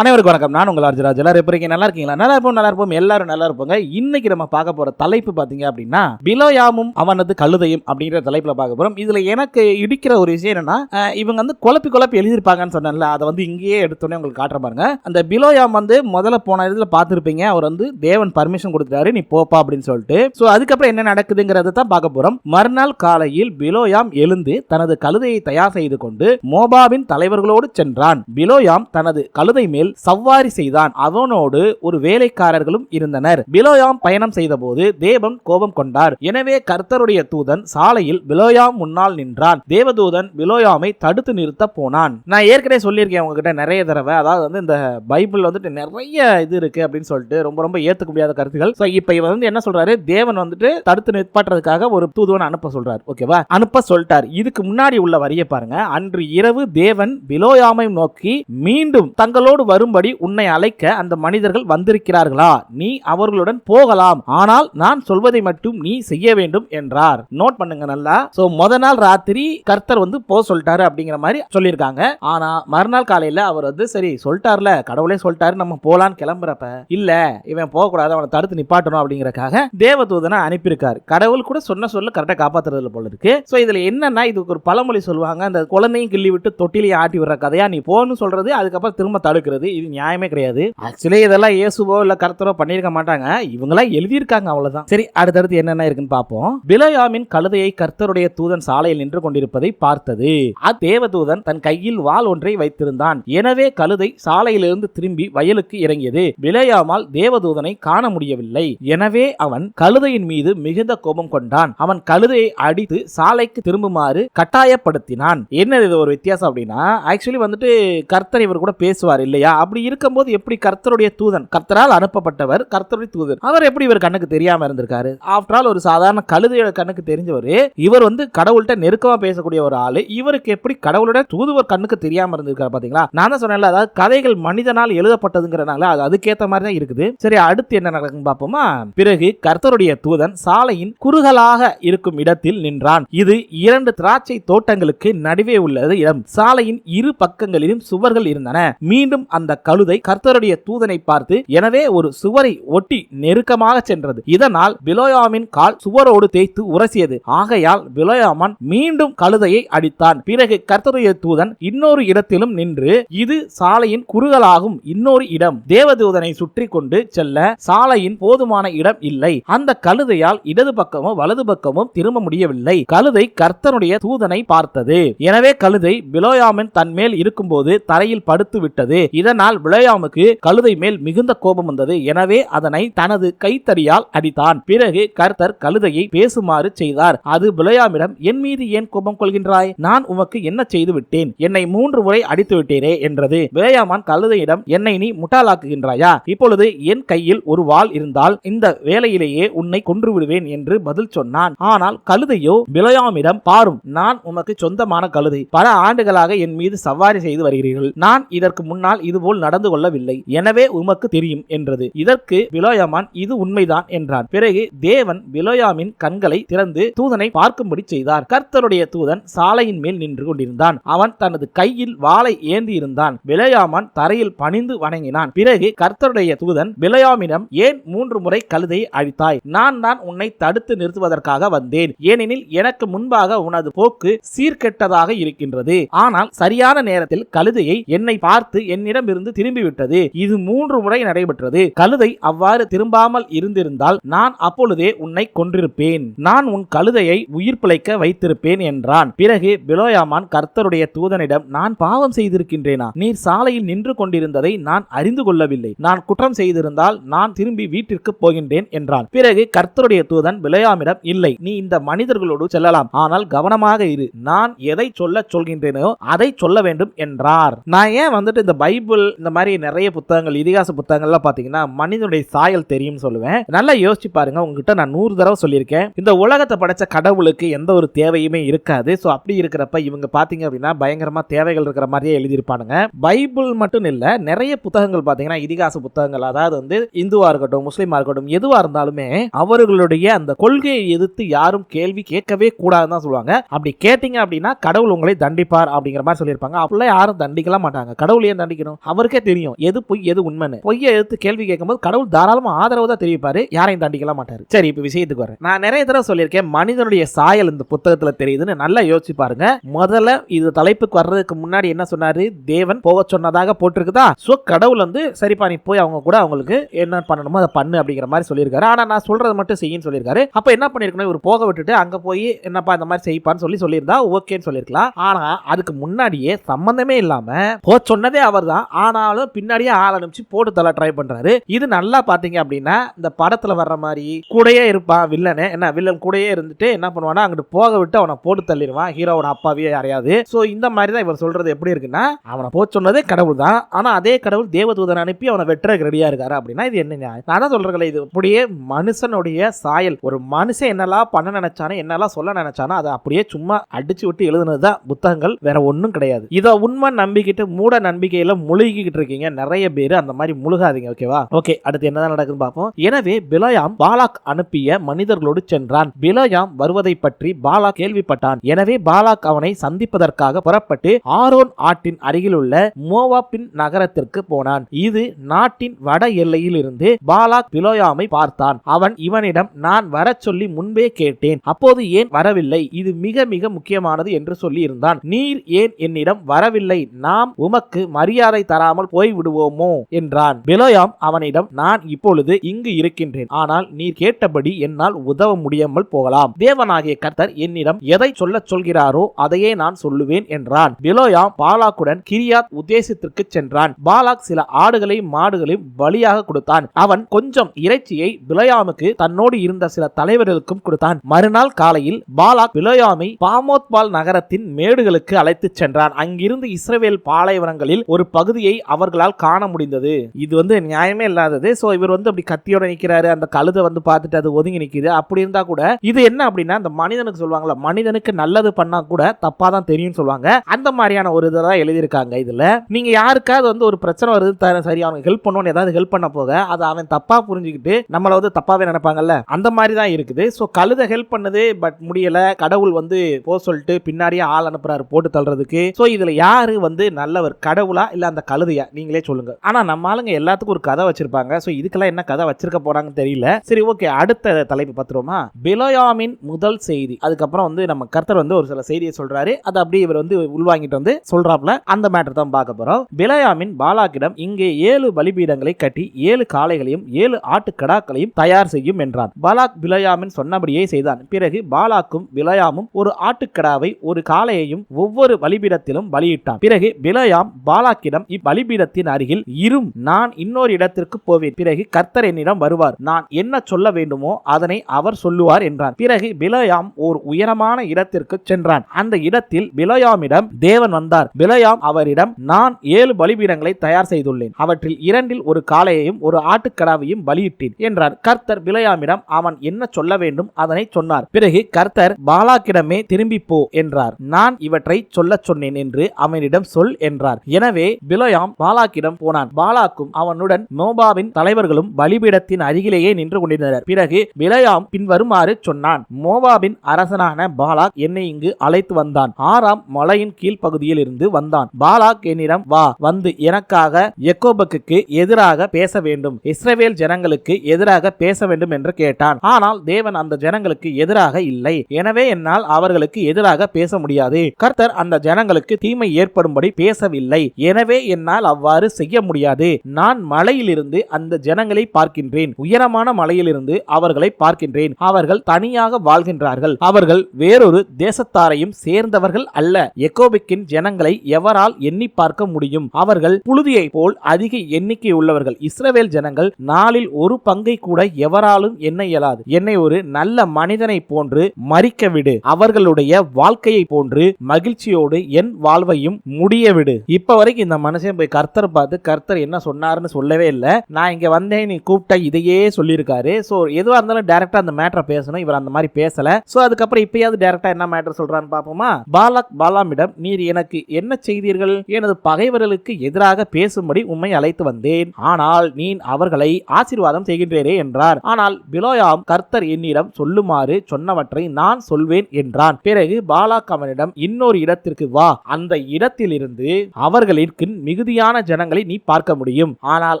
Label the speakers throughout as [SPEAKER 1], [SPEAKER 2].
[SPEAKER 1] அனைவருக்கும் வணக்கம். நான் உங்கள் அர்ஜராஜ் எல்லாரும் எப்படி நல்லா இருக்கீங்களா? நல்லா இருப்போம் நல்லா இருப்போம். எல்லாரும் நல்லா இருப்போங்க. இன்னைக்கு நம்ம பார்க்க போற தலைப்பு பார்த்தீங்க அப்படின்னா பிலோயாமும் அவனது கழுதையும் அப்படிங்கிற தலைப்பில் பார்க்க போறோம். இதுல எனக்கு இடிக்கிற ஒரு விஷயம் என்னன்னா இவங்க வந்து குழப்பி குழப்பி எழுதியிருப்பாங்கன்னு சொன்னேன்ல அதை வந்து இங்கேயே எடுத்தோடனே உங்களுக்கு காட்டுற பாருங்க. அந்த பிலோயாம் வந்து முதல்ல போன இதுல பார்த்துருப்பீங்க. அவர் வந்து தேவன் பர்மிஷன் கொடுத்துட்டாரு நீ போப்பா அப்படின்னு சொல்லிட்டு. ஸோ அதுக்கப்புறம் என்ன நடக்குதுங்கிறத தான் பார்க்க போறோம். மறுநாள் காலையில் பிலோயாம் எழுந்து தனது கழுதையை தயார் செய்து கொண்டு மோபாவின் தலைவர்களோடு சென்றான். பிலோயாம் தனது கழுதை மேல் சவ்வாரி செய்தான். அவனோடு ஒரு வேலைக்காரர்களும் இருந்தனர். பிலோயாம் பயணம் செய்தபோது தேவன் கோபம் கொண்டார். எனவே கர்த்தருடைய தூதன் சாலையில் பிலோயாம் முன்னால் நின்றான். தேவதூதன் பிலோயாமை தடுத்து நிறுத்த போனான். நான் ஏற்கனவே சொல்லியிருக்கேன் உங்ககிட்ட நிறைய தடவை. அதாவது வந்து இந்த பைபிள் வந்துட்டு நிறைய இது இருக்கு அப்படின்னு சொல்லிட்டு ரொம்ப ரொம்ப ஏத்துக்க முடியாத கருத்துகள். ஸோ இப்போ இவன் வந்து என்ன சொல்றாரு? தேவன் வந்துட்டு தடுத்து நிற்பாட்டுறதுக்காக ஒரு தூதுவன் அனுப்ப சொல்றாரு. ஓகேவா அனுப்ப சொல்லிட்டார். இதுக்கு முன்னாடி உள்ள வரிய பாருங்க. அன்று இரவு தேவன் பிலோயாமை நோக்கி மீண்டும் தங்களோடு வரும்படி உன்னை அழைக்க அந்த மனிதர்கள் வந்திருக்கிறார்களா? நீ அவர்களுடன் போகலாம். ஆனால் நான் சொல்வதை மட்டும் நீ செய்ய வேண்டும் என்றார். நோட் பண்ணுங்க நல்லா. சோ முத நாள் ராத்திரி கர்த்தர் வந்து போ சொல்லிட்டாரு அப்படிங்கிற மாதிரி சொல்லியிருக்காங்க. ஆனா மறுநாள் காலையில அவர் வந்து சரி சொல்லிட்டார்ல கடவுளே சொல்லிட்டாரு நம்ம போலான்னு கிளம்புறப்ப இல்ல இவன் போக கூடாது அவனை தடுத்து நிப்பாட்டணும் அப்படிங்கறக்காக தேவதூதனை அனுப்பியிருக்காரு. கடவுள் கூட சொன்ன சொல்ல கரெக்டா காப்பாத்துறதுல போல இருக்கு. சோ இதுல என்னன்னா இதுக்கு ஒரு பழமொழி சொல்லுவாங்க அந்த குழந்தையும் கிள்ளி விட்டு தொட்டிலையும் ஆட்டி விடுற கதையா நீ போன்னு சொல்றது அதுக்கப்புறம் திரும்ப தடுக்கிறது. இது நியாயமே கிடையாது. ஆக்சுவலி இதெல்லாம் இயேசுவோ இல்ல கருத்தரோ பண்ணியிருக்க மாட்டாங்க. இவங்களாம் எழுதியிருக்காங்க அவ்வளவுதான். சரி அடுத்தடுத்து என்னென்ன இருக்குன்னு பார்ப்போம். பிலயாமின் கழுதையை கர்த்தருடைய தூதன் சாலையில் நின்று கொண்டிருப்பதை பார்த்தது. அத்தேவதூதன் தன் கையில் வாள் ஒன்றை வைத்திருந்தான். எனவே கழுதை சாலையிலிருந்து திரும்பி வயலுக்கு இறங்கியது. பிலயாமால் தேவதூதனை காண முடியவில்லை. எனவே அவன் கழுதையின் மீது மிகுந்த கோபம் கொண்டான். அவன் கழுதையை அடித்து சாலைக்கு திரும்புமாறு கட்டாயப்படுத்தினான். என்ன இது ஒரு வித்தியாசம் அப்படின்னா? ஆக்சுவலி வந்துட்டு கர்த்தர் இவர் கூட பேசுவார் இல்லையா? இல்லையா? அப்படி இருக்கும்போது எப்படி கர்த்தருடைய தூதன் கர்த்தரால் அனுப்பப்பட்டவர் கர்த்தருடைய தூதன் அவர் எப்படி இவர் கண்ணுக்கு தெரியாம இருந்திருக்காரு? ஆஃப்டர் ஆல் ஒரு சாதாரண கழுதையோட கண்ணுக்கு தெரிஞ்சவர் இவர் வந்து கடவுள்கிட்ட நெருக்கமா பேசக்கூடிய ஒரு ஆளு. இவருக்கு எப்படி கடவுளோட தூதுவர் கண்ணுக்கு தெரியாம இருந்திருக்காரு பாத்தீங்களா? நான் தான் சொன்னேன்ல அதாவது கதைகள் மனிதனால் எழுதப்பட்டதுங்கிறனால அது அதுக்கேத்த மாதிரி தான் இருக்குது. சரி அடுத்து என்ன நடக்கும் பார்ப்போமா? பிறகு கர்த்தருடைய தூதன் சாலையின் குறுகலாக இருக்கும் இடத்தில் நின்றான். இது இரண்டு திராட்சை தோட்டங்களுக்கு நடுவே உள்ளது இடம். சாலையின் இரு பக்கங்களிலும் சுவர்கள் இருந்தன. மீண்டும் அந்த கழுதை கர்த்தருடைய தூதனை பார்த்து எனவே ஒரு சுவரை ஒட்டி நெருக்கமாக சென்றது. இதனால் பிலோயாமின் கால் சுவரோடு தேய்த்து உரசியது. ஆகையால் பிலோயாமன் மீண்டும் கழுதையை அடித்தான். பிறகு கர்த்தருடைய தூதன் இன்னொரு இடத்திலும் நின்று இது சாலையின் குறுகலாகும். இன்னொரு இடம். தேவதூதனை சுற்றி கொண்டு செல்ல சாலையின் போதுமான இடம் இல்லை. அந்த கழுதையால் இடது பக்கமும் வலது பக்கமும் திரும்ப முடியவில்லை. கழுதை கர்த்தனுடைய தூதனை பார்த்தது. எனவே கழுதை பிலோயாமின் தன் மேல் இருக்கும்போது தரையில் படுத்து விட்டது இதனால் விளையாமுக்கு கழுதை மேல் மிகுந்த கோபம் வந்தது. எனவே அதனை தனது கைத்தறியால் அடித்தான். பிறகு கர்த்தர் கழுதையை பேசுமாறு செய்தார். அது விளையாமிடம் என் மீது ஏன் கோபம் கொள்கின்றாய்? நான் உமக்கு என்ன செய்து விட்டேன்? என்னை மூன்று முறை அடித்து விட்டேனே என்றது. விளையாமான் கழுதையிடம் என்னை நீ முட்டாளாக்குகின்றாயா? இப்பொழுது என் கையில் ஒரு வாள் இருந்தால் இந்த வேலையிலேயே உன்னை கொன்று விடுவேன் என்று பதில் சொன்னான். ஆனால் கழுதையோ விளையாமிடம் பாரும். நான் உமக்கு சொந்தமான கழுதை. பல ஆண்டுகளாக என் மீது சவாரி செய்து வருகிறீர்கள். நான் இதற்கு முன்னால் இது இதுபோல் நடந்து கொள்ளவில்லை. எனவே உமக்கு தெரியும் என்றது. இதற்கு விலோயாமான் இது உண்மைதான் என்றான். பிறகு தேவன் பிலோயாமின் கண்களை திறந்து தூதனை பார்க்கும்படி செய்தார். கர்த்தருடைய தூதன் சாலையின் மேல் நின்று கொண்டிருந்தான். அவன் தனது கையில் வாளை ஏந்தி இருந்தான். பிலோயாமான் தரையில் பணிந்து வணங்கினான். பிறகு கர்த்தருடைய தூதன் பிலோயாமிடம் ஏன் மூன்று முறை கழுதையை அழித்தாய்? நான் தான் உன்னை தடுத்து நிறுத்துவதற்காக வந்தேன். ஏனெனில் எனக்கு முன்பாக உனது போக்கு சீர்கெட்டதாக இருக்கின்றது. ஆனால் சரியான நேரத்தில் கழுதையை என்னை பார்த்து என்னிடம் இருந்து திரும்பிவிட்டது. இது மூன்று முறை நடைபெற்றது. கழுதை அவ்வாறு திரும்பாமல் இருந்திருந்தால் நான் அப்பொழுதே உன்னை கொன்றிருப்பேன். நான் உன் கழுதையை உயிர் பிழைக்க வைத்திருப்பேன் என்றான். பிறகு பிலோயாமான் கர்த்தருடைய தூதனிடம் நான் பாவம் செய்திருக்கின்றேனா? நீர் சாலையில் நின்று கொண்டிருந்ததை நான் அறிந்து கொள்ளவில்லை. நான் குற்றம் செய்திருந்தால் நான் திரும்பி வீட்டிற்கு போகின்றேன் என்றான். பிறகு கர்த்தருடைய தூதன் பிலோயாமிடம் இல்லை நீ இந்த மனிதர்களோடு செல்லலாம். ஆனால் கவனமாக இரு. நான் எதை சொல்ல சொல்கின்றேனோ அதை சொல்ல வேண்டும் என்றார். நான் ஏன் வந்துட்டு இந்த பைபிள் இந்த மாதிரி நிறைய புத்தகங்கள் இதிகாச புத்தகங்கள்லாம் பார்த்தீங்கன்னா மனிதனுடைய சாயல் தெரியும்னு சொல்லுவேன். நல்லா யோசிச்சு பாருங்க உங்ககிட்ட நான் நூறு தடவை சொல்லியிருக்கேன். இந்த உலகத்தை படைச்ச கடவுளுக்கு எந்த ஒரு தேவையுமே இருக்காது. ஸோ அப்படி இருக்கிறப்ப இவங்க பார்த்தீங்க அப்படின்னா பயங்கரமாக தேவைகள் இருக்கிற மாதிரியே எழுதியிருப்பானுங்க. பைபிள் மட்டும் இல்லை நிறைய புத்தகங்கள் பார்த்தீங்கன்னா இதிகாச புத்தகங்கள் அதாவது வந்து இந்துவாக இருக்கட்டும் முஸ்லீமாக இருக்கட்டும் எதுவாக இருந்தாலுமே அவர்களுடைய அந்த கொள்கையை எதிர்த்து யாரும் கேள்வி கேட்கவே கூடாதுன்னு தான் சொல்லுவாங்க. அப்படி கேட்டீங்க அப்படின்னா கடவுள் உங்களை தண்டிப்பார் அப்படிங்கிற மாதிரி சொல்லியிருப்பாங்க. அப்படிலாம் யாரும் தண்டிக்கலாம் மாட்டாங்க. கடவுள் ஏன் தண்டிக்கணும்? அவருக்கே தெரியும் எது பொய் எது உண்மைன்னு. பொய்யை எடுத்து கேள்வி கேட்கும்போது கடவுள் தாராளமா ஆதரவு தான் தெரிவிப்பாரு யாரையும் தாண்டிக்கலாம் மாட்டாரு. சரி இப்ப விஷயத்துக்கு வரேன். நான் நிறைய தடவை சொல்லியிருக்கேன் மனிதனுடைய சாயல் இந்த புத்தகத்துல தெரியுதுன்னு நல்லா யோசிச்சு பாருங்க. முதல்ல இது தலைப்புக்கு வர்றதுக்கு முன்னாடி என்ன சொன்னாரு? தேவன் போக சொன்னதாக போட்டிருக்குதா? சோ கடவுள் வந்து சரிப்பா நீ போய் அவங்க கூட அவங்களுக்கு என்ன பண்ணணுமோ அதை பண்ணு அப்படிங்கிற மாதிரி சொல்லியிருக்காரு. ஆனா நான் சொல்றது மட்டும் செய்யும் சொல்லியிருக்காரு. அப்ப என்ன பண்ணிருக்கணும்? இவர் போக விட்டுட்டு அங்க போய் என்னப்பா இந்த மாதிரி செய்ப்பான்னு சொல்லி சொல்லியிருந்தா ஓகேன்னு சொல்லியிருக்கலாம். ஆனா அதுக்கு முன்னாடியே சம்பந்தமே இல்லாம போ சொன்னதே அவர் தான் ஆனாலும் பின்னாடியே ஆள் அனுப்பிச்சு போட்டு தள்ள ட்ரை பண்றாரு. இது நல்லா பாத்தீங்க அப்படின்னா இந்த படத்துல வர்ற மாதிரி கூடயே இருப்பான் வில்லனு என்ன வில்லன் கூடயே இருந்துட்டு என்ன பண்ணுவானா அங்கிட்டு போக விட்டு அவனை போட்டு தள்ளிடுவான். ஹீரோவோட அப்பாவே யாரையாவது. ஸோ இந்த மாதிரி தான் இவர் சொல்றது எப்படி இருக்குன்னா அவனை போ சொன்னதே கடவுள் தான் ஆனா அதே கடவுள் தேவதூதன் அனுப்பி அவனை வெட்டுறதுக்கு ரெடியா இருக்காரு அப்படின்னா இது என்ன நான் தான் சொல்றேன் இது அப்படியே மனுஷனுடைய சாயல். ஒரு மனுஷன் என்னெல்லாம் பண்ண நினைச்சானோ என்னெல்லாம் சொல்ல நினைச்சானோ அதை அப்படியே சும்மா அடிச்சு விட்டு எழுதுனது தான் புத்தகங்கள் வேற ஒன்றும் கிடையாது. இதை உண்மை நம்பிக்கிட்டு மூட நம்பிக்கையில முழுகிக்கிட்டு இருக்கீங்க. நிறைய பேர் அந்த மாதிரி முழுகாதீங்க ஓகேவா ஓகே அடுத்து என்னதான் நடக்குதுன்னு பார்ப்போம். எனவே பிலயாம் பாலாக் அனுப்பிய மனிதர்களோடு சென்றான். பிலயாம் வருவதை பற்றி பாலாக் கேள்விப்பட்டான். எனவே பாலாக் அவனை சந்திப்பதற்காக புறப்பட்டு ஆரோன் ஆற்றின் அருகிலுள்ள மோவாப்பின் நகரத்திற்கு போனான். இது நாட்டின் வட எல்லையில் இருந்து பாலாக் பிலோயாமை பார்த்தான். அவன் இவனிடம் நான் வரச் சொல்லி முன்பே கேட்டேன். அப்போது ஏன் வரவில்லை? இது மிக மிக முக்கியமானது என்று சொல்லி இருந்தான் நீர் ஏன் என்னிடம் வரவில்லை? நாம் உமக்கு மரியாதை தராமல் போய் விடுவோமோ? என்றான். பிலோயாம் அவனிடம் நான் இப்பொழுது இங்கு இருக்கின்றேன். ஆனால் நீர் கேட்டபடி என்னால் உதவ முடியாமல் போகலாம். தேவனாகிய கர்த்தர் என்னிடம் எதை சொல்லச் சொல்கிறாரோ அதையே நான் சொல்லுவேன் என்றான். பிலோயாம் பாலாக்குடன் கிரியாத் உத்தேசத்திற்கு சென்றான். பாலாக் சில ஆடுகளையும் மாடுகளையும் பலியாக கொடுத்தான். அவன் கொஞ்சம் இறைச்சியை பிலோயாமுக்கு தன்னோடு இருந்த சில தலைவர்களுக்கும் கொடுத்தான். மறுநாள் காலையில் பாலாக் பிலோயாமை பாமோத்பால் நகரத்தின் மேடுகளுக்கு அழைத்துச் சென்றான். அங்கிருந்து இஸ்ரவேல் பாலைவனங்களில் ஒரு பகுதி பகுதியை அவர்களால் காண முடிந்தது. இது வந்து நியாயமே இல்லாதது. ஸோ இவர் வந்து அப்படி கத்தியோட நிற்கிறாரு அந்த கழுதை வந்து பார்த்துட்டு அது ஒதுங்கி நிற்கிது அப்படி இருந்தா கூட இது என்ன அப்படின்னா அந்த மனிதனுக்கு சொல்லுவாங்கல்ல மனிதனுக்கு நல்லது பண்ணா கூட தப்பா தான் தெரியும்னு சொல்லுவாங்க. அந்த மாதிரியான ஒரு இதை தான் எழுதியிருக்காங்க இதுல. நீங்க யாருக்காவது வந்து ஒரு பிரச்சனை வருது சரி அவனுக்கு ஹெல்ப் பண்ணணும்னு ஏதாவது ஹெல்ப் பண்ண போக அதை அவன் தப்பா புரிஞ்சுக்கிட்டு நம்மள வந்து தப்பாவே நினைப்பாங்கல்ல? அந்த மாதிரி தான் இருக்குது. ஸோ கழுதை ஹெல்ப் பண்ணுது பட் முடியல. கடவுள் வந்து போ சொல்லிட்டு பின்னாடியே ஆள் அனுப்புறாரு போட்டு தள்ளுறதுக்கு. ஸோ இதுல யாரு வந்து நல்லவர்? கடவுளா? இல்ல அந்த கழுதையா? நீங்களே சொல்லுங்க. ஆனா நம்ம ஆளுங்க எல்லாத்துக்கும் ஒரு கதை வச்சிருப்பாங்க. ஸோ இதுக்கெல்லாம் என்ன கதை வச்சிருக்க போறாங்கன்னு தெரியல. சரி ஓகே அடுத்த தலைப்பு பார்த்துருவோமா? பிலோயாமின் முதல் செய்தி. அதுக்கப்புறம் வந்து நம்ம கர்த்தர் வந்து ஒரு சில செய்தியை சொல்றாரு. அதை அப்படியே இவர் வந்து உள்வாங்கிட்டு வந்து சொல்றாப்ல அந்த மேட்டர் தான் பார்க்க போறோம். பிலயாமின் பாலாக்கிடம் இங்கே ஏழு பலிபீடங்களை கட்டி ஏழு காளைகளையும் ஏழு ஆட்டுக்கடாக்களையும் தயார் செய்யும் என்றான். பாலாக் பிலயாமின் சொன்னபடியே செய்தான். பிறகு பாலாக்கும் பிலயாமும் ஒரு ஆட்டுக்கடாவை ஒரு காளையையும் ஒவ்வொரு பலிபீடத்திலும் பலியிட்டான். பிறகு பிலயாம் பாலாக்கிடம் இப்பலிபீடத்தின் அருகில் இரும் நான் இன்னொரு இடத்திற்கு போவேன். பிறகு கர்த்தர் என்னிடம் வருவார். நான் என்ன சொல்ல வேண்டுமோ அதனை அவர் சொல்லுவார் என்றான். பிறகு பிலயாம் ஓர் உயரமான இடத்திற்கு சென்றான். அந்த இடத்தில் பிலயாமிடம் தேவன் வந்தார். பிலயாம் அவரிடம் நான் ஏழு பலிபீடங்களை தயார் செய்துள்ளேன். அவற்றில் இரண்டில் ஒரு காளையையும் ஒரு ஆட்டுக்கடாவையும் பலியிட்டேன் என்றார் கர்த்தர் பிலயாமிடம் அவன் என்ன சொல்ல வேண்டும் அதனை சொன்னார். பிறகு கர்த்தர் பாலாக்கிடமே திரும்பி போ என்றார். நான் இவற்றை சொல்லச் சொன்னேன் என்று அவனிடம் சொல் என்றார். எனவே பிலயாம் பாலாக்கிடம் போனான். பாலாக்கும் அவனுடன் மோபாவின் தலைவர்களும் பலிபீடத்தின் அருகிலேயே நின்று கொண்டிருந்தனர். பிறகு பிலயாம் பின்வருமாறு சொன்னான் மோவாபின் அரசனான பாலாக் என்னை இங்கு அழைத்து வந்தான். ஆறாம் மலையின் கீழ்ப்பகுதியில் இருந்து வந்தான். பாலாக் என்னிடம் வா வந்து எனக்காக எக்கோபக்கு எதிராக பேச வேண்டும். இஸ்ரேவேல் ஜனங்களுக்கு எதிராக பேச வேண்டும் என்று கேட்டான். ஆனால் தேவன் அந்த ஜனங்களுக்கு எதிராக இல்லை. எனவே என்னால் அவர்களுக்கு எதிராக பேச முடியாது. கர்த்தர் அந்த ஜனங்களுக்கு தீமை ஏற்படும்படி பேசவில்லை. எனவே என் என்னால் அவ்வாறு செய்ய முடியாது. நான் மலையிலிருந்து அந்த ஜனங்களை பார்க்கின்றேன். உயரமான மலையிலிருந்து அவர்களை பார்க்கின்றேன். அவர்கள் தனியாக வாழ்கின்றார்கள். அவர்கள் வேறொரு தேசத்தாரையும் சேர்ந்தவர்கள் அல்ல. எக்கோபிக்கின் ஜனங்களை எவரால் எண்ணி பார்க்க முடியும்? அவர்கள் புழுதியை போல் அதிக எண்ணிக்கை உள்ளவர்கள். இஸ்ரவேல் ஜனங்கள் நாளில் ஒரு பங்கை கூட எவராலும் எண்ண இயலாது. என்னை ஒரு நல்ல மனிதனை போன்று மறிக்க விடு. அவர்களுடைய வாழ்க்கையை போன்று மகிழ்ச்சியோடு என் வாழ்வையும் முடிய விடு. இப்ப வரைக்கும் இந்த மனுஷன் போய் கர்த்தர் பார்த்து கர்த்தர் என்ன சொன்னார்னு சொல்லவே இல்லை. நான் இங்க வந்தேன் நீ கூப்பிட்ட இதையே சொல்லியிருக்காரு. ஸோ எதுவாக இருந்தாலும் டேரக்டா அந்த மேட்டரை பேசணும். இவர் அந்த மாதிரி பேசல. ஸோ அதுக்கப்புறம் இப்பயாவது டேரக்டா என்ன மேட்டர் சொல்கிறான்னு பார்ப்போமா? பாலக் பாலாமிடம் நீர் எனக்கு என்ன செய்தீர்கள்? எனது பகைவர்களுக்கு எதிராக பேசும்படி உம்மை அழைத்து வந்தேன். ஆனால் நீ அவர்களை ஆசீர்வாதம் செய்கின்றேரே என்றார். ஆனால் பிலோயாம் கர்த்தர் என்னிடம் சொல்லுமாறு சொன்னவற்றை நான் சொல்வேன் என்றான். பிறகு பாலாக் அவனிடம் இன்னொரு இடத்திற்கு வா. அந்த இடத்திலிருந்து அவர்களிற்கு மிகுதியான ஜனங்களை நீ பார்க்க முடியும். ஆனால்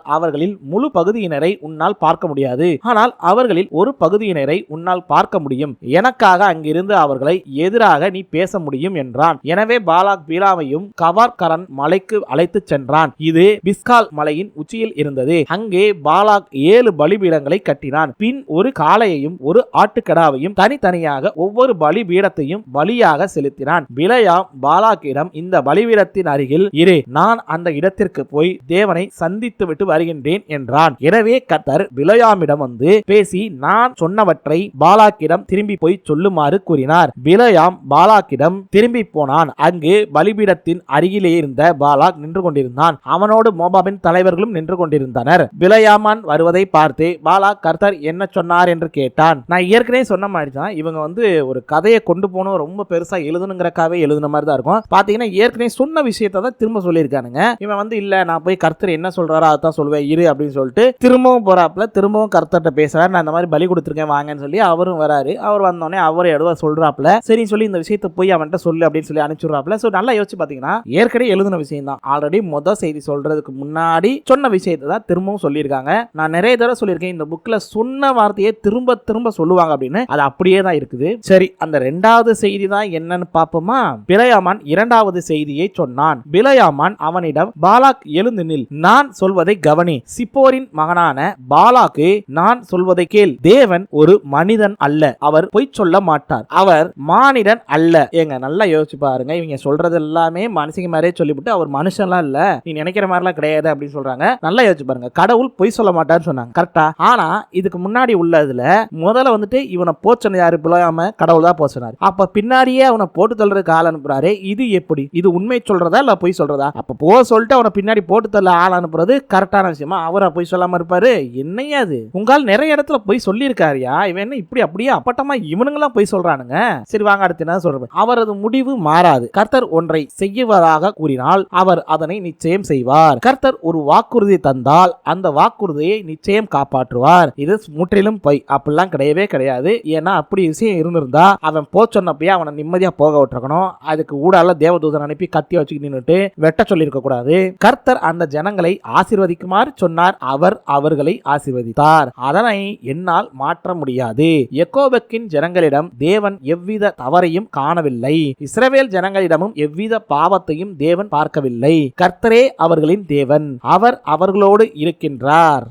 [SPEAKER 1] அவர்களில் முழு பகுதியினரை உன்னால் பார்க்க முடியாது. ஆனால் அவர்களில் ஒரு பகுதியினரை உன்னால் பார்க்க முடியும். எனக்காக அங்கிருந்து அவர்களை எதிராக நீ பேச முடியும் என்றான். எனவே பாலாக் பீலாவையும் கவார்கரன் மலைக்கு அழைத்துச் சென்றான். இது பிஸ்கால் மலையின் உச்சியில் இருந்தது. அங்கே பாலாக் ஏழு பலிபீடங்களை கட்டினான். பின் ஒரு காளையையும் ஒரு ஆட்டுக்கடாவையும் தனித்தனியாக ஒவ்வொரு பலிபீடத்தையும் பலியாக செலுத்தினான். பிலையாம் பாலாக்கிடம் இந்த பலிபீடத்தின் அருகில் இரு. நான் அந்த இடத்திற்கு போய் தேவனை சந்தித்து விட்டு வருகின்றேன் என்றான். எனவே கத்தர் பிலயாமிடம் வந்து பேசி நான் சொன்னவற்றை பாலாக்கிடம் திரும்பி போய் சொல்லுமாறு கூறினார். பிலயாம் பாலாக்கிடம் திரும்பி போனான். அங்கு பலிபீடத்தின் அருகிலே இருந்த பாலாக் நின்று கொண்டிருந்தான். அவனோடு மோபாபின் தலைவர்களும் நின்று கொண்டிருந்தனர். பிலயாமான் வருவதை பார்த்து பாலாக் கர்த்தர் என்ன சொன்னார்? என்று கேட்டான். நான் ஏற்கனவே சொன்ன மாதிரி தான் இவங்க வந்து ஒரு கதையை கொண்டு போனோம் ரொம்ப பெருசா எழுதணுங்கிறக்காவே எழுதுன மாதிரி தான் இருக்கும். பாத்தீங்கன்னா ஏற்கனவே சொன்ன விஷயத்தை தான் திரும்ப சொல்லியிருக்கானுங்க. இவன் வந்து இல்ல நான் போய் கர்த்தர் என்ன சொல்றாரோ அதான் சொல்லுவேன் இரு அப்படின்னு சொல்லிட்டு திரும்பவும் போறாப்புல திரும்பவும் கர்த்தர்கிட்ட பேசுறாரு. நான் இந்த மாதிரி பலி கொடுத்துருக்கேன் வாங்கன்னு சொல்லி அவரும் வராரு. அவர் வந்தோடனே அவர் எடுவா சொல்றாப்புல சரி சொல்லி இந்த விஷயத்தை போய் அவன்கிட்ட சொல்லு அப்படின்னு சொல்லி அனுப்பிச்சுடுறாப்புல. ஸோ நல்லா யோசிச்சு பாத்தீங்கன்னா ஏற்கனவே எழுதின விஷயம் தான். ஆல்ரெடி மொதல் செய்தி சொல்றதுக்கு முன்னாடி சொன்ன விஷயத்தை தான் திரும்பவும் சொல்லியிருக்காங்க. நான் நிறைய தடவை சொல்லியிருக்கேன் இந்த புக்ல சொன்ன வார்த்தையை திரும்ப திரும்ப சொல்லுவாங்க அப்படின்னு. அது அப்படியே தான் இருக்குது. சரி அந்த ரெண்டாவது செய்தி தான் என்னன்னு பார்ப்போமா பிலையாமான் இரண்டாவது செய்தியை சொன்னான். பிலையாமான் அவனிடம் பாலாக் எழுந்து நில். நான் சொல்வதை கவனி. சிப்போரின் மகனான பாலாக்கு நான் சொல்வதை கேள். தேவன் ஒரு மனிதன் அல்ல. அவர் பொய் சொல்ல மாட்டார். அவர் மானிடன் அல்ல. ஏங்க நல்லா யோசிச்சு பாருங்க. இவங்க சொல்றது எல்லாமே மனுஷங்க மாதிரியே சொல்லிவிட்டு அவர் மனுஷன்லாம் இல்ல. நீ நினைக்கிற மாதிரிலாம் கிடையாது அப்படின்னு சொல்றாங்க. நல்லா யோசிச்சு பாருங்க. கடவுள் பொய் சொல்ல மாட்டார்னு சொன்னாங்க. கரெக்டா ஆனா இதுக்கு முன்னாடி உள்ளதுல முதல்ல வந்துட்டு இவனை போச்சன யாரு? பிள்ளையாம கடவுள் தான் போச்சனார். அப்ப பின்னாடியே அவனை போட்டு தள்ளுறதுக்கு ஆள் அனுப்புறாரு. இது எப்படி? இது உண்மை சொல்றதா இல்ல பொய் சொல்றதா? அப்ப போ சொல்லிட்டு அவனை பின்னாடி போட்டு தள்ள ஆள் அனுப்புறது கரெக்டான விஷயமா? அவரை போய் சொல்லாம இருப்பாரு? என்னையா அது உங்களால் நிறைய இடத்துல போய் சொல்லியிருக்காருயா? இவன் என்ன இப்படி அப்படியே அப்பட்டமா இவனுங்களாம் பொய் சொல்றானுங்க? சரி வாங்க அடுத்து என்ன சொல்றது? அவரது முடிவு மாறாது. கர்த்தர் ஒன்றை செய்வதாக கூறினால் அவர் அதனை நிச்சயம் செய்வார். கர்த்தர் ஒரு வாக்குறுதி தந்தால் அந்த வாக்குறுதியை நிச்சயம் காப்பாற்றுவார். இது முற்றிலும் பொய். அப்படிலாம் கிடையவே கிடையாது. ஏன்னா அப்படி விஷயம் இருந்திருந்தா அவன் போ சொன்னப்பயே அவனை நிம்மதியா போக விட்டுருக்கணும். அதுக்கு ஊடால தேவதூதன் அனுப்பி கத்தி வச்சுக்கிட்டு நின்னுட்டு வெட்ட சொல்லியிருக்க கூடாது கர்த்தர் அந்த ஜனங்களை ஆசீர்வதிக்குமாறு சொன்னார். அவர் அவர்களை ஆசிர்வதித்தார். அதனை என்னால் மாற்ற முடியாது. எக்கோபக்கின் ஜனங்களிடம் தேவன் எவ்வித தவறையும் காணவில்லை. இஸ்ரவேல் ஜனங்களிடமும் எவ்வித பாவத்தையும் தேவன் பார்க்கவில்லை. கர்த்தரே அவர்களின் தேவன். அவர் அவர்களோடு இருக்கின்றார்.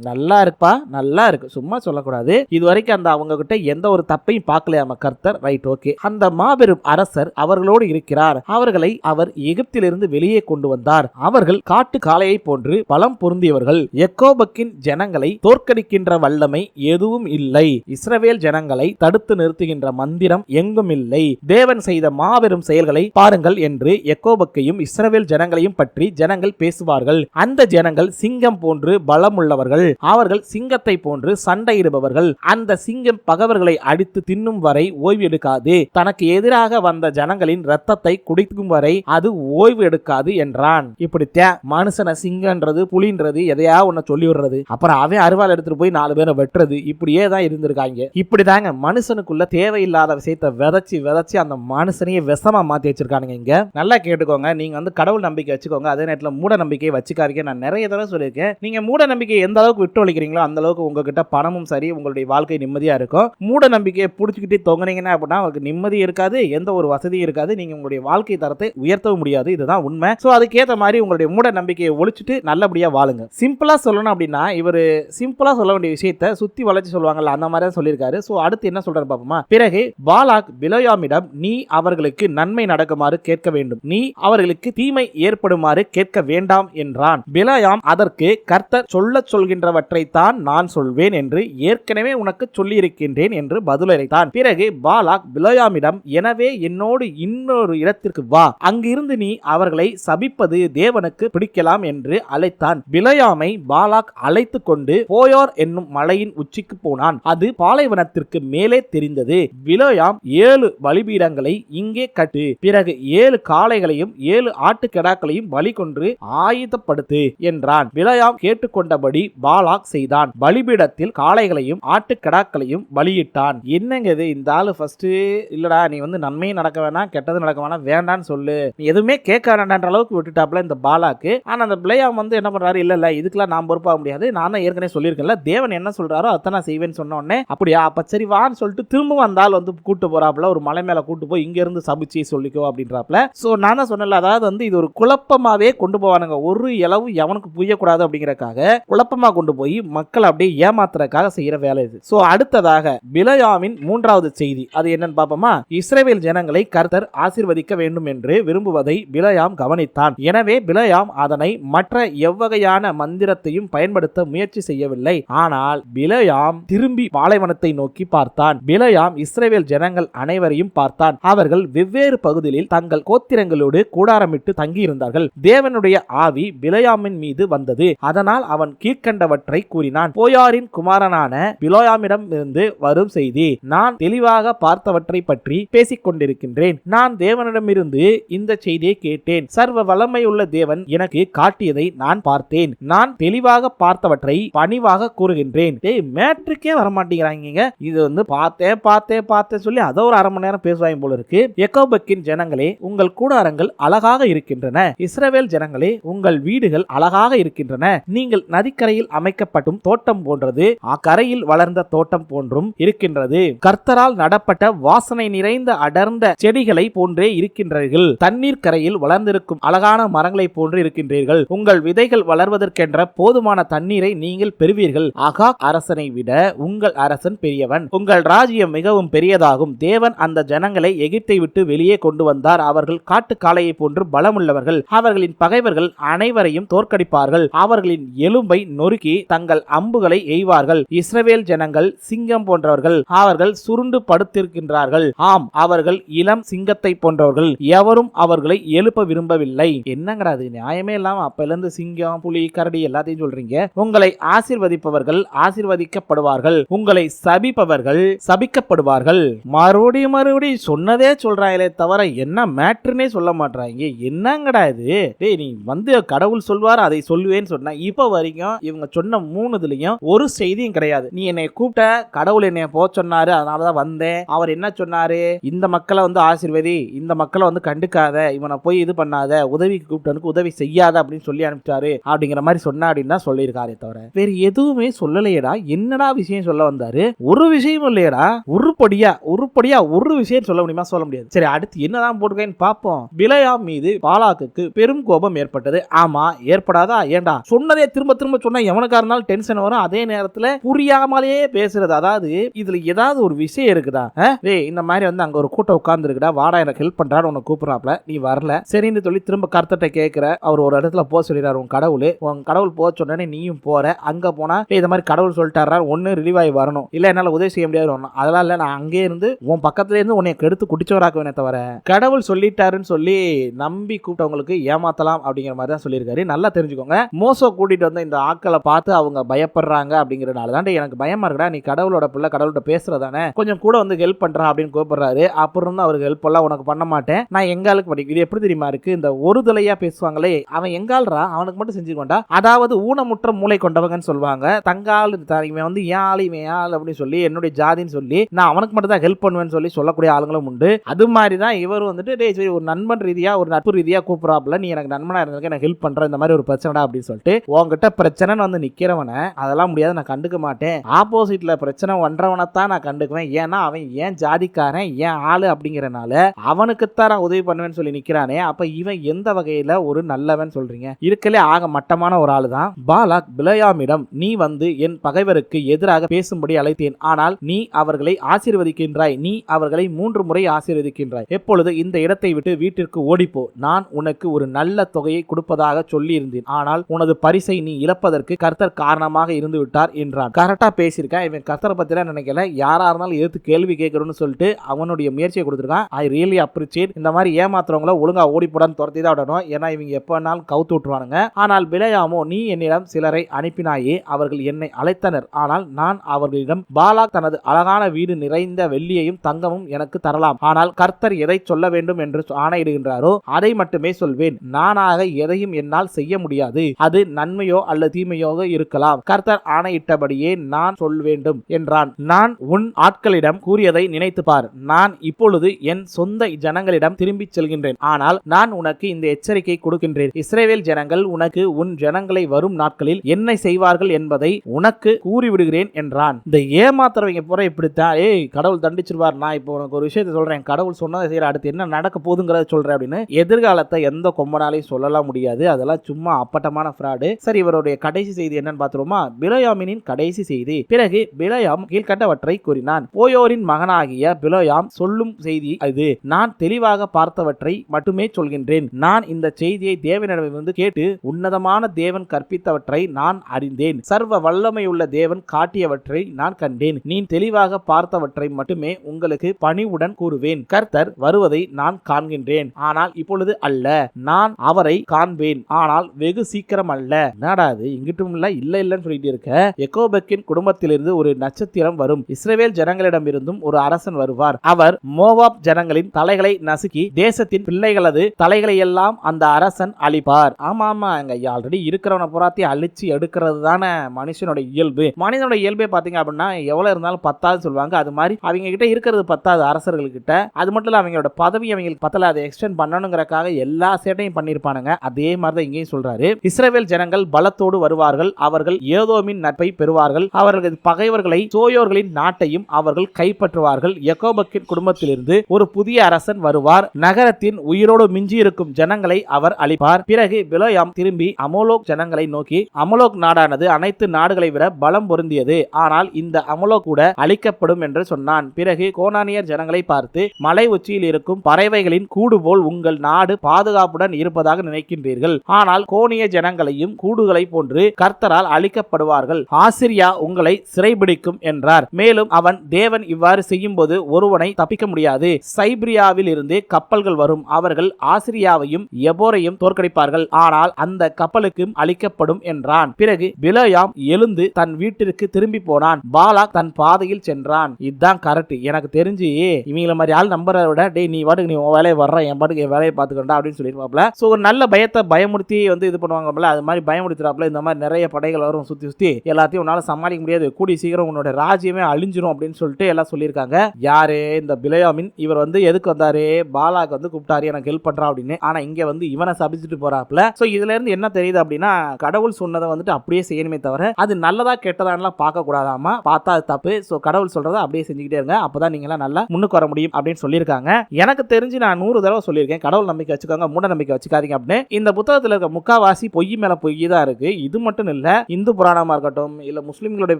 [SPEAKER 1] நல்லா இருப்பா? நல்லா இருக்கு. சும்மா சொல்லக்கூடாது. இது வரைக்கும் அந்த அவங்க கிட்ட எந்த ஒரு தப்பையும் பார்க்கலையாம கர்த்தர்? Right okay. அந்த மாபெரும் அரசர் அவர்களோடு இருக்கிறார். அவர்களை அவர் எகிப்திலிருந்து வெளியே கொண்டு வந்தார். அவர்கள் காட்டு காளையை போன்று பலம் பொருந்தியவர்கள். எக்கோபக்கின் ஜனங்களை தோற்கடிக்கின்ற வல்லமை எதுவும் இல்லை. இஸ்ரவேல் ஜனங்களை தடுத்து நிறுத்துகின்ற மந்திரம் எங்கும் இல்லை. தேவன் செய்த மாபெரும் செயல்களை பாருங்கள் என்று எக்கோபக்கையும் இஸ்ரவேல் ஜனங்களையும் பற்றி ஜனங்கள் பேசுவார்கள். அந்த ஜனங்கள் சிங்கம் போன்று பலமுள்ளவர்கள். அவர்கள் சிங்கத்தை போன்று சண்டையிடுபவர்கள். அந்த சிங்கம் பகவர்களை அடித்து தின்னும் வரை ஓய்வு எடுக்காது தனக்கு எதிராக வந்த ஜனங்களின் ரத்தத்தை குடிக்கும் வரை அது ஓய்வு எடுக்காது என்றார். ரான். இப்படி தே மனுஷனை சிங்கன்றது புலின்றது எதையா ஒன்ன சொல்லி விடுறது அப்புறம் அவன் அருவாள் எடுத்துட்டு போய் நாலு பேரை வெட்டுறது. இப்படியே தான் இருந்திருக்காங்க. இப்படிதாங்க மனுஷனுக்குள்ள தேவையில்லாத விஷயத்தை விதைச்சு விதைச்சு அந்த மனுஷனையே விஷமா மாத்தி வச்சிருக்கானுங்க இங்க. நல்லா கேட்டுக்கோங்க. நீங்க வந்து கடவுள் நம்பிக்கை வச்சுக்கோங்க. அதே நேரத்தில் மூட நம்பிக்கையை வச்சுக்காதீங்க. நான் நிறைய தடவை சொல்லியிருக்கேன். நீங்க மூட நம்பிக்கையை எந்த அளவுக்கு விட்டு ஒழிக்கிறீங்களோ அந்த அளவுக்கு உங்ககிட்ட பணமும் சரி உங்களுடைய வாழ்க்கை நிம்மதியா இருக்கும். மூட நம்பிக்கையை பிடிச்சிக்கிட்டே தொங்குனீங்கன்னா அப்படின்னா உங்களுக்கு நிம்மதி இருக்காது எந்த ஒரு வசதியும் இருக்காது. நீங்க உங்களுடைய வாழ்க்கை தரத்தை உயர்த்தவும் முடியாது. இதுதான் உண்மை. ஸோ அதுக்கேற்ற மாதிரி உங்களுடைய மூட நம்பிக்கையை ஒழிச்சிட்டு நல்லபடியாக வாழுங்க. சிம்பிளாக சொல்லணும் அப்படின்னா இவர் சிம்பிளாக சொல்ல வேண்டிய விஷயத்தை சுத்தி வளைச்சு சொல்லுவாங்கல்ல அந்த மாதிரி தான் சொல்லியிருக்காரு. ஸோ அடுத்து என்ன சொல்கிறார் பாப்போமா? பிறகு பாலாக் பிலோயாமிடம் நீ அவர்களுக்கு நன்மை நடக்குமாறு கேட்க வேண்டும். நீ அவர்களுக்கு தீமை ஏற்படுமாறு கேட்க வேண்டாம் என்றான். பிலயாம் அதற்கு கர்த்தர் சொல்ல சொல்கின்றவற்றை தான் நான் சொல்வேன் என்று ஏற்கனவே உனக்கு சொல்லியிருக்கின்றேன் என்று பதிலளித்தான். பிறகு பாலாக் பிலயாமிடம் எனவே என்னோடு இன்னொரு இடத்திற்கு வா. அங்கிருந்து நீ அவர்களை சபி சபிப்பது தேவனுக்கு பிடிக்கலாம் என்று அழைத்தான். பிலயாமை பாலாக் அழைத்து கொண்டு போயோர் என்னும் மலையின் உச்சிக்கு போனான். அது பாலைவனத்திற்கு மேலே தெரிந்தது. பிலோயாம் ஏழு பலிபீடங்களை இங்கே கட்டு. பிறகு ஏழு காளைகளையும் ஏழு ஆட்டுக்கடாக்களையும் பலி கொன்று ஆயுதப்படுத்து என்றான். பிலயாம் கேட்டுக்கொண்டபடி பாலாக் செய்தான். பலிபீடத்தில் காளைகளையும் ஆட்டுக்கடாக்களையும் பலியிட்டான் என்னங்க இது இந்த ஆளு ஃபர்ஸ்ட் இல்லடா நீ வந்து நன்மையும் நடக்க வேணாம் கெட்டது நடக்க வேணாம் வேண்டான்னு சொல்லு. நீ எதுவுமே கேட்க வேண்டான்ற அளவுக்கு விட்டுட்டாப்ல இந்த பாலாக்கு. ஆனால் அந்த பிளேயாம் வந்து என்ன பண்றாரு? இல்ல இல்ல இதுக்கெல்லாம் நான் பொறுப்பாக முடியாது. நான் தான் ஏற்கனவே சொல்லியிருக்கேன்ல தேவன் என்ன சொல்றாரோ அதை நான் செய்வேன்னு சொன்ன அப்படியா? அப்ப சரி வான்னு சொல்லிட்டு திரும்ப வந்தால் வந்து கூட்டு போறாப்புல ஒரு மலை மேல கூட்டு போய் இங்க இருந்து சபிச்சு சொல்லிக்கோ அப்படின்றாப்ல சோ நான் தான் சொன்னல அதாவது வந்து இது ஒரு குழப்பமாவே கொண்டு போவானுங்க. ஒரு இளவு எவனுக்கு புரியக்கூடாது அப்படிங்கறக்காக குழப்பமா கொண்டு போய் மக்களை அப்படியே ஏமாத்துறதுக்காக செய்யற வேலை இது. சோ அடுத்ததாக பிலயாமின் மூன்றாவது செய்தி. அது என்னன்னு பாப்போமா? இஸ்ரேவேல் ஜனங்களை கர்த்தர் ஆசிர்வதிக்க வேண்டும் என்று விரும்புவதை பிலயாம் கவனித்தான் எனவே பிலயாம் அதனை மற்ற எவ்வகையான மந்திரத்தையும் பயன்படுத்த முயற்சி செய்யவில்லை. ஆனால் பிலயாம் திரும்பி பாலைவனத்தை நோக்கி பார்த்தான். பிலயாம் இஸ்ரேல் ஜனங்கள் அனைவரையும் பார்த்தான். அவர்கள் வெவ்வேறு பகுதிகளில் தங்கள் கோத்திரங்களோடு கூடாரமிட்டு தங்கியிருந்தார்கள். தேவனுடைய ஆவி பிலயாமின் மீது வந்தது. அதனால் அவன் கீழ்கண்டவற்றை கூறினான். போயாரின் குமாரனான பிலோயாமிடம் இருந்து வரும் செய்தி நான் தெளிவாக பார்த்தவற்றை பற்றி பேசிக் கொண்டிருக்கின்றேன் நான் தேவனிடமிருந்து இந்த செய்தியை கேட்டேன். சர்வ வல்லமையுள்ள தேவன் எனக்கு காட்டியதை நான் பார்த்தேன். நான் தெளிவாக பார்த்தவற்றை பணிவாக கூறுகின்றேன். டேய் மேட்ரிக்கே வரமாட்டேங்கிறாங்க இது வந்து பார்த்தேன் பார்த்தேன் பார்த்தேன் சொல்லி அதை ஒரு அரை மணி நேரம் பேசுவாங்க போல இருக்கு. எக்கோபக்கின் ஜனங்களே உங்கள் கூடாரங்கள் அழகாக இருக்கின்றன. இஸ்ரவேல் ஜனங்களே உங்கள் வீடுகள் அழகாக இருக்கின்றன. நீங்கள் நதிக்கரையில் அமைக்கப்பட்டும் தோட்டம் போன்றது அக்கரையில் வளர்ந்த தோட்டம் போன்றும் இருக்கின்றது. கர்த்தரால் நடப்பட்ட வாசனை நிறைந்த அடர்ந்த செடிகளை போன்றே இருக்கின்றீர்கள். தண்ணீர் கரையில் வளர்ந்திருக்கும் அழகாக அழகான மரங்களை போன்று இருக்கின்றீர்கள். உங்கள் விதைகள் வளர்வதற்கென்ற போதுமான தண்ணீரை நீங்கள் பெறுவீர்கள். அகாக் அரசனை விட உங்கள் அரசன் பெரியவன். உங்கள் ராஜ்யம் மிகவும் பெரியதாகும். தேவன் அந்த ஜனங்களை எகிப்தை விட்டு வெளியே கொண்டு வந்தார். அவர்கள் காட்டு காளையை போன்று பலமுள்ளவர்கள். அவர்களின் பகைவர்கள் அனைவரையும் தோற்கடிப்பார்கள். அவர்களின் எலும்பை நொறுக்கி தங்கள் அம்புகளை எய்வார்கள். இஸ்ரவேல் ஜனங்கள் சிங்கம் போன்றவர்கள். அவர்கள் சுருண்டு படுத்திருக்கின்றார்கள். ஆம் அவர்கள் இளம் சிங்கத்தை போன்றவர்கள். எவரும் அவர்களை எழுப்ப விரும்பவில்லை. என்னங்கடா அது நியாயமே இல்லாம அப்பல இருந்து சிங்கம் புலி கரடி எல்லாத்தையும் சொல்றீங்க. உங்களை ஆசிர்வதிப்பவர்கள் ஆசீர்வதிக்கப்படுவார்கள். உங்களை சபிப்பவர்கள் சபிக்கப்படுவார்கள். மறுபடியும் மறுபடியும் சொன்னதே சொல்றாங்களே தவிர என்ன மேட்ருனே சொல்ல மாட்டாங்க என்னங்கடா இது? டேய் நீ வந்து கடவுள் சொல்வார் அதை சொல்லுவேன்னு சொன்ன இப்ப வரைக்கும் இவங்க சொன்ன மூணுதுலயும் ஒரு செய்தியும் கிடையாது. நீ என்னை கூப்பிட்ட கடவுள் என்னை போ சொன்னாரு அதனாலதான் வந்தேன். அவர் என்ன சொன்னாரு? இந்த மக்களை வந்து ஆசிர்வதி இந்த மக்களை வந்து கண்டுக்காத இவனை போய் இது பண்ணாத உதவி உதவிக்கு கூப்பிட்டனுக்கு உதவி செய்யாத அப்படின்னு சொல்லி அனுப்பிச்சாரு அப்படிங்கிற மாதிரி சொன்னா அப்படின்னு தான் சொல்லியிருக்காரே தவிர வேற எதுவுமே சொல்லலையேடா. என்னடா விஷயம் சொல்ல வந்தாரு? ஒரு விஷயம் இல்லையடா. உருப்படியா உருப்படியா ஒரு விஷயம் சொல்ல முடியுமா? சொல்ல முடியாது. சரி அடுத்து என்னதான் போட்டுக்கேன்னு பார்ப்போம். பிலையா மீது பாலாக்குக்கு பெரும் கோபம் ஏற்பட்டது. ஆமா ஏற்படாதா? ஏண்டா? சொன்னதே திரும்ப திரும்ப சொன்னா எவனுக்கா இருந்தாலும் டென்ஷன் வரும். அதே நேரத்துல புரியாமலேயே பேசுறது. அதாவது இதுல ஏதாவது ஒரு விஷயம் இருக்குதா? ஏய் இந்த மாதிரி வந்து அங்க ஒரு கூட்டம் உட்கார்ந்து இருக்குடா வாடா எனக்கு ஹெல்ப் பண்றான்னு உன்னை கூப்பிடுறாப்ல. நீ வரல. சரின்னு சொல்லி திரும்ப கர்த்தட்ட கேட்குற அவர் ஒரு இடத்துல போக சொல்லிடுறாரு உன் கடவுள் உன் கடவுள் போக சொன்னே நீயும் போற. அங்க போனா "டேய், இந்த மாதிரி கடவுள் சொல்லிட்டாரா ஒன்னு ரிலீவ் ஆகி வரணும். இல்ல என்னால உதவி செய்ய முடியாது வரணும். அதெல்லாம் இல்ல நான் அங்கே இருந்து உன் பக்கத்துல இருந்து உன்னை கெடுத்து குடிச்சவராக்குவேனே தவிர கடவுள் சொல்லிட்டாருன்னு சொல்லி நம்பி கூப்பிட்டவங்களுக்கு ஏமாத்தலாம் அப்படிங்கிற மாதிரி தான் சொல்லியிருக்காரு. நல்லா தெரிஞ்சுக்கோங்க. மோசோ கூட்டிட்டு வந்த இந்த ஆட்களை பார்த்து அவங்க பயப்படுறாங்க அப்படிங்கிறனால தான் எனக்கு பயமா இருக்கடா நீ கடவுளோட பிள்ளை கடவுள்கிட்ட பேசுறதானே. கொஞ்சம் கூட வந்து ஹெல்ப் பண்றான் அப்படின்னு கூப்பிடுறாரு. அப்புறம் தான் அவருக்கு ஹெல்ப் எல்லாம் உனக்கு பண்ண மாட்டேன். நான் எங்களுக்கு படிக்கும் இது எப்படி தெரியுமா இருக்கு? இந்த ஒரு தலையா பேசுவாங்களே அவன் எங்கால்ரா அவனுக்கு மட்டும் செஞ்சுக்கோண்டா அதாவது ஊனமுற்ற மூளை கொண்டவங்கன்னு சொல்லுவாங்க. தங்கால் இவன் வந்து ஏழை மேயாள் அப்படின்னு சொல்லி என்னுடைய ஜாதின்னு சொல்லி நான் அவனுக்கு மட்டும் தான் ஹெல்ப் பண்ணுவேன்னு சொல்லி சொல்லக்கூடிய ஆளுங்களும் உண்டு. அது மாதிரி தான் இவர் வந்துட்டு டே சரி ஒரு நண்பன் ரீதியா ஒரு நட்பு ரீதியா கூப்பிடாப்ல நீ எனக்கு நண்பனா இருந்ததுக்கு எனக்கு ஹெல்ப் பண்ற இந்த மாதிரி ஒரு பிரச்சனைடா அப்படின்னு சொல்லிட்டு உங்ககிட்ட பிரச்சனைன்னு வந்து நிக்கிறவனை அதெல்லாம் முடியாது நான் கண்டுக்க மாட்டேன். ஆப்போசிட்ல பிரச்சனை பண்றவனை தான் நான் கண்டுக்குவேன். ஏன்னா அவன் ஏன் ஜாதிக்காரன் ஏன் ஆளு? அப்படிங்கிறனால அவனுக்குத்தான் நான் உதவி பண்ணுவேன்னு சொல்லி நிக்கிறானே அப்ப இவன் எந்த வகையில ஒரு நல்லவன் சொல்றீங்க. இருக்கலே ஆக மட்டமான ஒரு ஆளு தான் பாலாக் பிளயாமிடம் நீ வந்து என் பகைவருக்கு எதிராக பேசும்படி அழைத்தேன். ஆனால் நீ அவர்களை ஆசீர்வதிக்கின்றாய். நீ அவர்களை மூன்று முறை ஆசீர்வதிக்கின்றாய். எப்பொழுது இந்த இடத்தை விட்டு வீட்டிற்கு ஓடிப்போ. நான் உனக்கு ஒரு நல்ல தொகையை கொடுப்பதாக சொல்லியிருந்தேன். ஆனால் உனது பரிசை நீ இழப்பதற்கு கர்த்தர் காரணமாக இருந்து விட்டார் என்றான். கரெக்டா பேசியிருக்கேன். இவன் கர்த்தரை பத்தி நினைக்கல. யாரா இருந்தாலும் எதிர்த்து கேள்வி கேட்கணும்னு சொல்லிட்டு அவனுடைய முயற்சியை கொடுத்துருக்கான். ஐ ரியலி அப்ரிசியேட் இந்த மாதிரி ஏமாத்துறவங்கள ஒழுங்கா ஓடி போடான்னு துரத்தி தான் விடணும் ஏன்னா இவங்க எப்போ வேணாலும் கவுத்து விட்டுருவானுங்க. ஆனால் பிழையாமோ நீ என்னிடம் சிலரை அனுப்பினாயே அவர்கள் என்னை அழைத்தனர். ஆனால் நான் அவர்களிடம் பாலா தனது அழகான வீடு நிறைந்த வெள்ளியையும் தங்கமும் எனக்கு தரலாம். ஆனால் கர்த்தர் எதை சொல்ல வேண்டும் என்று ஆணையிடுகின்றாரோ அதை மட்டுமே சொல்வேன். நானாக எதையும் என்னால் செய்ய முடியாது. அது நன்மையோ அல்லது தீமையோ இருக்கலாம். கர்த்தர் ஆணையிட்டபடியே நான் சொல் வேண்டும் என்றான். நான் உன் ஆட்களிடம் கூறியதை நினைத்து பார் நான் இப்பொழுது என் சொந்த ஜனங்களிடம் திரும்பிச் செல்கின்றேன். ஆனால் நான் உனக்கு இந்த எச்சரிக்கை கொடுக்கின்றேன் இஸ்ரேவேல் ஜனங்கள் உனக்கு உன் ஜனங்களை வரும் நாட்களில் என்ன செய்வார்கள் என்பதை உனக்கு கூறிவிடுகிறேன் என்றான். இந்த ஏமாத்துறவங்க போற இப்படித்தான் ஏய் கடவுள் தண்டிச்சிருவார் நான் இப்போ உனக்கு ஒரு விஷயத்தை சொல்றேன். கடவுள் சொன்னதை செய்யற அடுத்து என்ன நடக்க போகுதுங்கிறத சொல்றேன் அப்படின்னு எதிர்காலத்தை எந்த கொம்பனாலையும் சொல்லலாம் முடியாது. அதெல்லாம் சும்மா அப்பட்டமான ஃப்ராடு சரி இவருடைய கடைசி செய்தி என்னன்னு பார்த்துருமா பிலோயாமினின் கடைசி செய்தி. பிறகு பிலயாம் கீழ்கண்டவற்றை கூறினான். போயோரின் மகனாகிய பிலோயாம் சொல்லும் செய்தி அது நான் தெளிவாக பார்த்தவற்றை மட்டுமே சொல்கின்றேன். நான் இந்த செய்தியை தேவனிடமிருந்து கேட்டு உன்னதமான தேவன் கற்பித்தவற்றை நான் அறிந்தேன். சர்வ வல்லமையுள்ள தேவன் காட்டியவற்றை நான் கண்டேன். நீ தெளிவாக பார்த்தவற்றை மட்டுமே உங்களுக்கு பணிவுடன் கூறுவேன். கர்த்தர் வருவதை நான் காண்கின்றேன். ஆனால் இப்பொழுது அல்ல நான் அவரை காண்பேன். ஆனால் வெகு சீக்கிரம் அல்ல. நாடாது இங்கிட்டும் இல்ல இல்ல இல்லன்னு சொல்லிட்டு இருக்க? எக்கோபெக்கின் குடும்பத்திலிருந்து ஒரு நட்சத்திரம் வரும். இஸ்ரவேல் ஜனங்களிடமிருந்தும் ஒரு அரசன் வருவார். அவர் மோவாப் ஜனங்களின் தலைகளை நசுக்கி தேசத்தின் பிள்ளைகளது தலைகளை எல்லாம் அந்த அரசன் அழிப்பார். ஆமா ஆமா அங்க ஆல்ரெடி இருக்கிறவனை புறாத்தி அழிச்சு எடுக்கிறது தானே மனுஷனோட இயல்பு. மனிதனோட இயல்பே பாத்தீங்க அப்படின்னா எவ்வளவு இருந்தாலும் பத்தாது சொல்லுவாங்க. அது மாதிரி அவங்க கிட்ட இருக்கிறது பத்தாது அரசர்கள் கிட்ட அது மட்டும் இல்ல அவங்களோட பதவி அவங்களுக்கு பத்தல அதை எக்ஸ்டெண்ட் பண்ணணுங்கிறக்காக எல்லா சேட்டையும் பண்ணிருப்பானுங்க அதே மாதிரி தான் இங்கேயும் சொல்றாரு. இஸ்ரேல் ஜனங்கள் பலத்தோடு வருவார்கள். அவர்கள் ஏதோமின் நட்பை பெறுவார்கள். அவர்கள் பகைவர்களை சோயோர்களின் நாட்டையும் அவர்கள் கைப்பற்றுவார்கள். யக்கோபக்கின் குடும்பத்திலிருந்து ஒரு புதிய அரசன் வருவார். நகரத்தின் உயிரோடு மிஞ்சி இருக்கும் ஜனங்கள் ஜனங்களை அவர் அளிப்பார் பிறகு பிலோயாம் திரும்பி அமோலோக் ஜனங்களை நோக்கி அமலோக் நாடானது அனைத்து நாடுகளை விட பலம் பொருந்தியது. ஆனால் இந்த அமலோக் கூட அழிக்கப்படும் என்று சொன்னான். பிறகு கோனானியர் ஜனங்களை பார்த்து மலை உச்சியில் இருக்கும் பறவைகளின் கூடு போல் உங்கள் நாடு பாதுகாப்புடன் இருப்பதாக நினைக்கின்றீர்கள். ஆனால் கோனிய ஜனங்களையும் கூடுகளை போன்று கர்த்தரால் அழிக்கப்படுவார்கள். ஆசிரியா உங்களை சிறைபிடிக்கும் என்றார். மேலும் அவன் தேவன் இவ்வாறு செய்யும் போது ஒருவனை தப்பிக்க முடியாது. சைப்ரியாவில் இருந்து கப்பல்கள் வரும். அவர்கள் ஆசிரியாவையும் எபோரையும் தோற்கடிப்பார்கள். ஆனால் அந்த கப்பலுக்கும் அளிக்கப்படும் என்றான். பிறகு பிலயாம் எழுந்து தன் வீட்டிற்கு திரும்பி போனான். பாலாக் தன் பாதையில் சென்றான். இதுதான் கரெக்ட் எனக்கு தெரிஞ்சு இவங்கள மாதிரி ஆள் நம்பரை விட டே நீ வாட்டுக்கு நீ உன் வேலையை வர்ற என் பாட்டுக்கு என் வேலையை பார்த்துக்கண்டா அப்படின்னு சொல்லியிருப்பாப்ல ஸோ ஒரு நல்ல பயத்தை பயமுறுத்தி வந்து இது பண்ணுவாங்கல்ல அது மாதிரி பயமுறுத்துறாப்புல இந்த மாதிரி நிறைய படைகள் வரும் சுற்றி சுற்றி எல்லாத்தையும் உன்னால சமாளிக்க முடியாது. கூடி சீக்கிரம் உன்னோட ராஜ்யமே அழிஞ்சிரும் அப்படின்னு சொல்லிட்டு எல்லாம் சொல்லியிருக்காங்க. யாரு? இந்த பிலயாமின். இவர் வந்து எதுக்கு வந்தாரு? பாலாக்கு வந்து கூப்பிட்டாரு எனக்கு ஹெல்ப் பண்றா அப்படின்னு. ஆனா இங்கே வந்து இவனை சபிச்சுட்டு போறாப்புல. ஸோ இதுல இருந்து என்ன தெரியுது அப்படின்னா கடவுள் சொன்னதை வந்துட்டு அப்படியே செய்யணுமே தவிர அது நல்லதா கெட்டதான்லாம் பார்க்க கூடாதாமா பார்த்தா அது தப்பு. ஸோ கடவுள் சொல்றதை அப்படியே செஞ்சுக்கிட்டே இருங்க. அப்பதான் நீங்களாம் நல்லா முன்னுக்கு வர முடியும் அப்படின்னு சொல்லியிருக்காங்க. எனக்கு தெரிஞ்சு நான் நூறு தடவை சொல்லியிருக்கேன். கடவுள் நம்பிக்கை வச்சுக்கோங்க மூட நம்பிக்கை வச்சுக்காதீங்க அப்படின்னு. இந்த புத்தகத்தில் இருக்க முக்காவாசி பொய் மேல பொய் தான் இருக்கு. இது மட்டும் இல்ல இந்து புராணமா இருக்கட்டும் இல்ல முஸ்லிம்களுடைய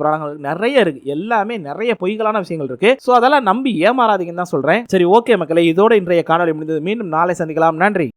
[SPEAKER 1] புராணங்கள் நிறைய இருக்கு. எல்லாமே நிறைய பொய்களான விஷயங்கள் இருக்கு. ஸோ அதெல்லாம் நம்பி ஏமாறாதீங்கன்னு தான் சொல்றேன். சரி ஓகே மக்களே இதோட இன்றைய காணொலி முடிந்தது. மீண்டும் நாளை சந்திக்கலாம். நன்றி.